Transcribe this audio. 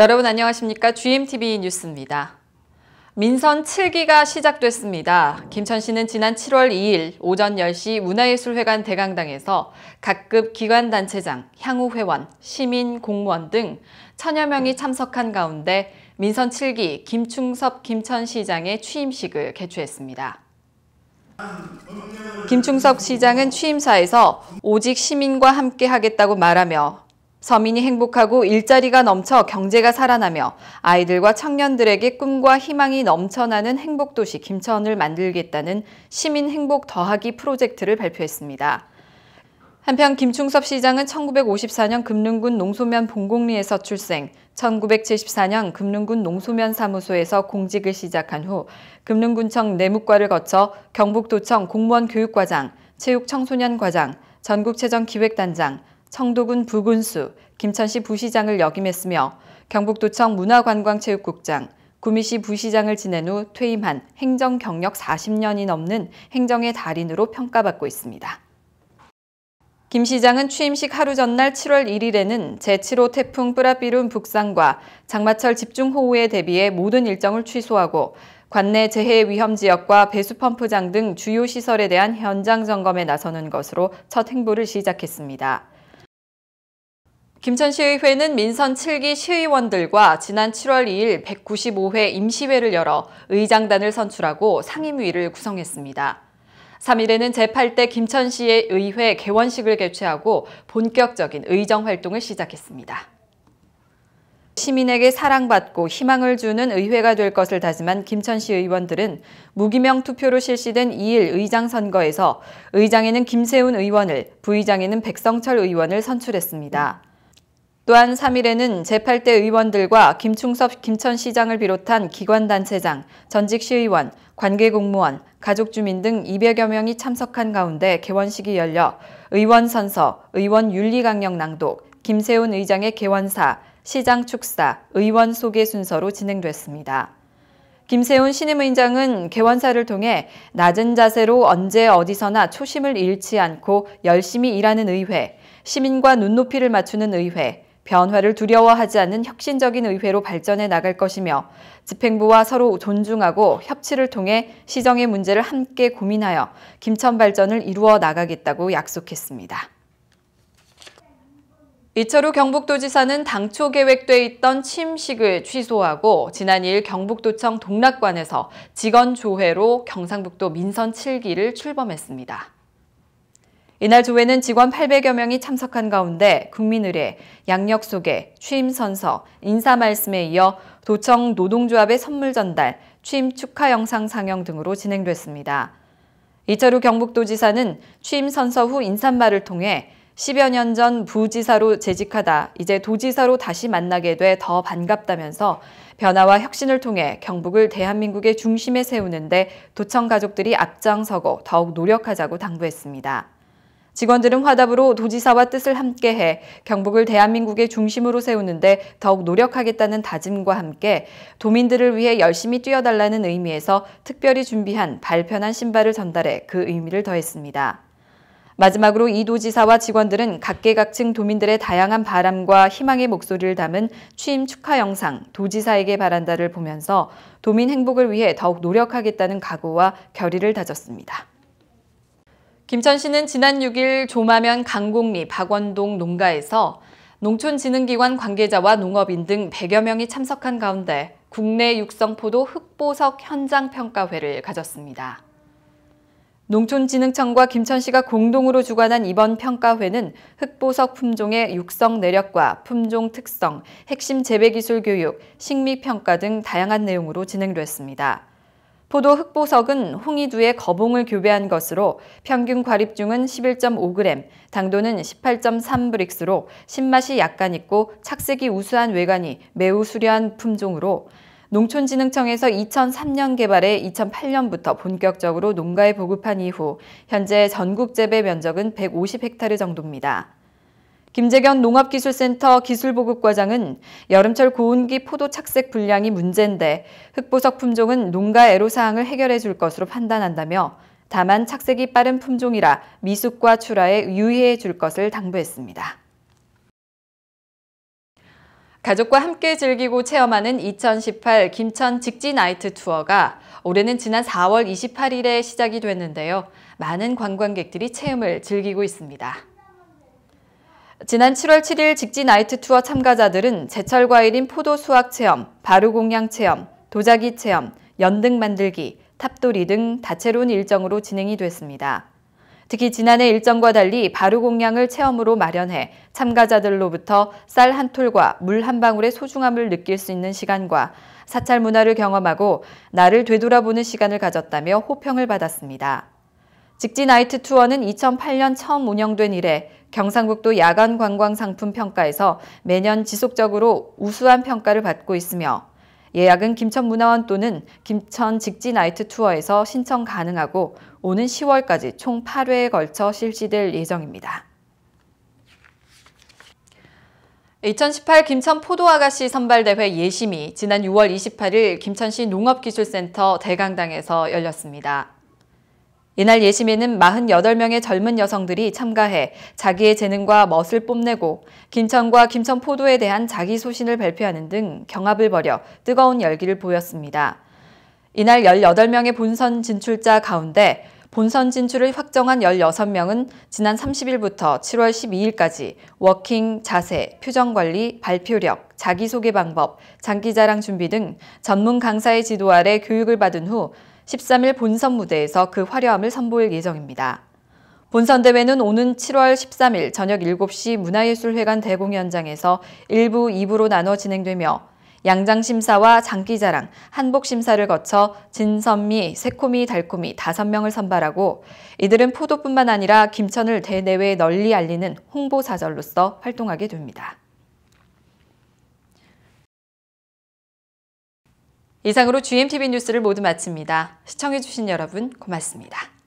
여러분 안녕하십니까? GMTV 뉴스입니다. 민선 7기가 시작됐습니다. 김천시는 지난 7월 2일 오전 10시 문화예술회관 대강당에서 각급 기관단체장, 향후회원, 시민, 공무원 등 천여 명이 참석한 가운데 민선 7기 김충섭 김천시장의 취임식을 개최했습니다. 김충섭 시장은 취임사에서 오직 시민과 함께 하겠다고 말하며 서민이 행복하고 일자리가 넘쳐 경제가 살아나며 아이들과 청년들에게 꿈과 희망이 넘쳐나는 행복도시 김천을 만들겠다는 시민 행복 더하기 프로젝트를 발표했습니다. 한편 김충섭 시장은 1954년 금능군 농소면 본공리에서 출생, 1974년 금능군 농소면 사무소에서 공직을 시작한 후 금능군청 내무과를 거쳐 경북도청 공무원 교육과장, 체육청소년과장, 전국체전기획단장, 청도군 부군수, 김천시 부시장을 역임했으며 경북도청 문화관광체육국장, 구미시 부시장을 지낸 후 퇴임한 행정 경력 40년이 넘는 행정의 달인으로 평가받고 있습니다. 김 시장은 취임식 하루 전날 7월 1일에는 제7호 태풍 뿌라비룬 북상과 장마철 집중호우에 대비해 모든 일정을 취소하고 관내 재해 위험 지역과 배수펌프장 등 주요 시설에 대한 현장 점검에 나서는 것으로 첫 행보를 시작했습니다. 김천시의회는 민선 7기 시의원들과 지난 7월 2일 195회 임시회를 열어 의장단을 선출하고 상임위를 구성했습니다. 3일에는 제8대 김천시의 의회 개원식을 개최하고 본격적인 의정 활동을 시작했습니다. 시민에게 사랑받고 희망을 주는 의회가 될 것을 다짐한 김천시 의원들은 무기명 투표로 실시된 2일 의장 선거에서 의장에는 김세훈 의원을, 부의장에는 백성철 의원을 선출했습니다. 또한 3일에는 제8대 의원들과 김충섭 김천시장을 비롯한 기관단체장, 전직 시의원, 관계공무원, 가족주민 등 200여 명이 참석한 가운데 개원식이 열려 의원 선서, 의원 윤리강령 낭독, 김세훈 의장의 개원사, 시장 축사, 의원 소개 순서로 진행됐습니다. 김세훈 신임의장은 개원사를 통해 낮은 자세로 언제 어디서나 초심을 잃지 않고 열심히 일하는 의회, 시민과 눈높이를 맞추는 의회, 변화를 두려워하지 않는 혁신적인 의회로 발전해 나갈 것이며 집행부와 서로 존중하고 협치를 통해 시정의 문제를 함께 고민하여 김천 발전을 이루어 나가겠다고 약속했습니다. 이철우 경북도지사는 당초 계획돼 있던 취임식을 취소하고 지난 2일 경북도청 동락관에서 직원 조회로 경상북도 민선 7기를 출범했습니다. 이날 조회는 직원 800여 명이 참석한 가운데 국민의례, 양력 소개, 취임 선서, 인사 말씀에 이어 도청 노동조합의 선물 전달, 취임 축하 영상 상영 등으로 진행됐습니다. 이철우 경북도지사는 취임 선서 후 인사말을 통해 10여 년 전 부지사로 재직하다 이제 도지사로 다시 만나게 돼 더 반갑다면서 변화와 혁신을 통해 경북을 대한민국의 중심에 세우는데 도청 가족들이 앞장서고 더욱 노력하자고 당부했습니다. 직원들은 화답으로 도지사와 뜻을 함께해 경북을 대한민국의 중심으로 세우는데 더욱 노력하겠다는 다짐과 함께 도민들을 위해 열심히 뛰어달라는 의미에서 특별히 준비한 발편한 신발을 전달해 그 의미를 더했습니다. 마지막으로 이 도지사와 직원들은 각계각층 도민들의 다양한 바람과 희망의 목소리를 담은 취임 축하 영상 도지사에게 바란다를 보면서 도민 행복을 위해 더욱 노력하겠다는 각오와 결의를 다졌습니다. 김천시는 지난 6일 조마면 강곡리 박원동 농가에서 농촌진흥기관 관계자와 농업인 등 100여 명이 참석한 가운데 국내 육성포도 흑보석 현장평가회를 가졌습니다. 농촌진흥청과 김천시가 공동으로 주관한 이번 평가회는 흑보석 품종의 육성 내력과 품종 특성, 핵심 재배기술 교육, 식미평가 등 다양한 내용으로 진행됐습니다. 포도 흑보석은 홍이두에 거봉을 교배한 것으로 평균 과립중은 11.5g, 당도는 18.3브릭스로 신맛이 약간 있고 착색이 우수한 외관이 매우 수려한 품종으로 농촌진흥청에서 2003년 개발해 2008년부터 본격적으로 농가에 보급한 이후 현재 전국 재배 면적은 150헥타르 정도입니다. 김재견 농업기술센터 기술보급과장은 여름철 고운기 포도 착색 불량이 문제인데 흑보석 품종은 농가 애로사항을 해결해 줄 것으로 판단한다며 다만 착색이 빠른 품종이라 미숙과 출하에 유의해 줄 것을 당부했습니다. 가족과 함께 즐기고 체험하는 2018 김천 직지 나이트 투어가 올해는 지난 4월 28일에 시작이 됐는데요. 많은 관광객들이 체험을 즐기고 있습니다. 지난 7월 7일 직지 나이트 투어 참가자들은 제철 과일인 포도 수확 체험, 바루 공양 체험, 도자기 체험, 연등 만들기, 탑돌이 등 다채로운 일정으로 진행이 됐습니다. 특히 지난해 일정과 달리 바루 공양을 체험으로 마련해 참가자들로부터 쌀 한 톨과 물 한 방울의 소중함을 느낄 수 있는 시간과 사찰 문화를 경험하고 나를 되돌아보는 시간을 가졌다며 호평을 받았습니다. 직지 나이트 투어는 2008년 처음 운영된 이래 경상북도 야간 관광 상품 평가에서 매년 지속적으로 우수한 평가를 받고 있으며 예약은 김천문화원 또는 김천 직지 나이트 투어에서 신청 가능하고 오는 10월까지 총 8회에 걸쳐 실시될 예정입니다. 2018 김천 포도아가씨 선발대회 예심이 지난 6월 28일 김천시 농업기술센터 대강당에서 열렸습니다. 이날 예심에는 48명의 젊은 여성들이 참가해 자기의 재능과 멋을 뽐내고 김천과 김천포도에 대한 자기 소신을 발표하는 등 경합을 벌여 뜨거운 열기를 보였습니다. 이날 18명의 본선 진출자 가운데 본선 진출을 확정한 16명은 지난 30일부터 7월 12일까지 워킹, 자세, 표정관리, 발표력, 자기소개 방법, 장기자랑 준비 등 전문 강사의 지도 아래 교육을 받은 후 13일 본선 무대에서 그 화려함을 선보일 예정입니다. 본선 대회는 오는 7월 13일 저녁 7시 문화예술회관 대공연장에서 1부, 2부로 나눠 진행되며 양장심사와 장기자랑, 한복심사를 거쳐 진선미, 새코미, 달코미 5명을 선발하고 이들은 포도뿐만 아니라 김천을 대내외에 널리 알리는 홍보사절로서 활동하게 됩니다. 이상으로 GMTV 뉴스를 모두 마칩니다. 시청해주신 여러분 고맙습니다.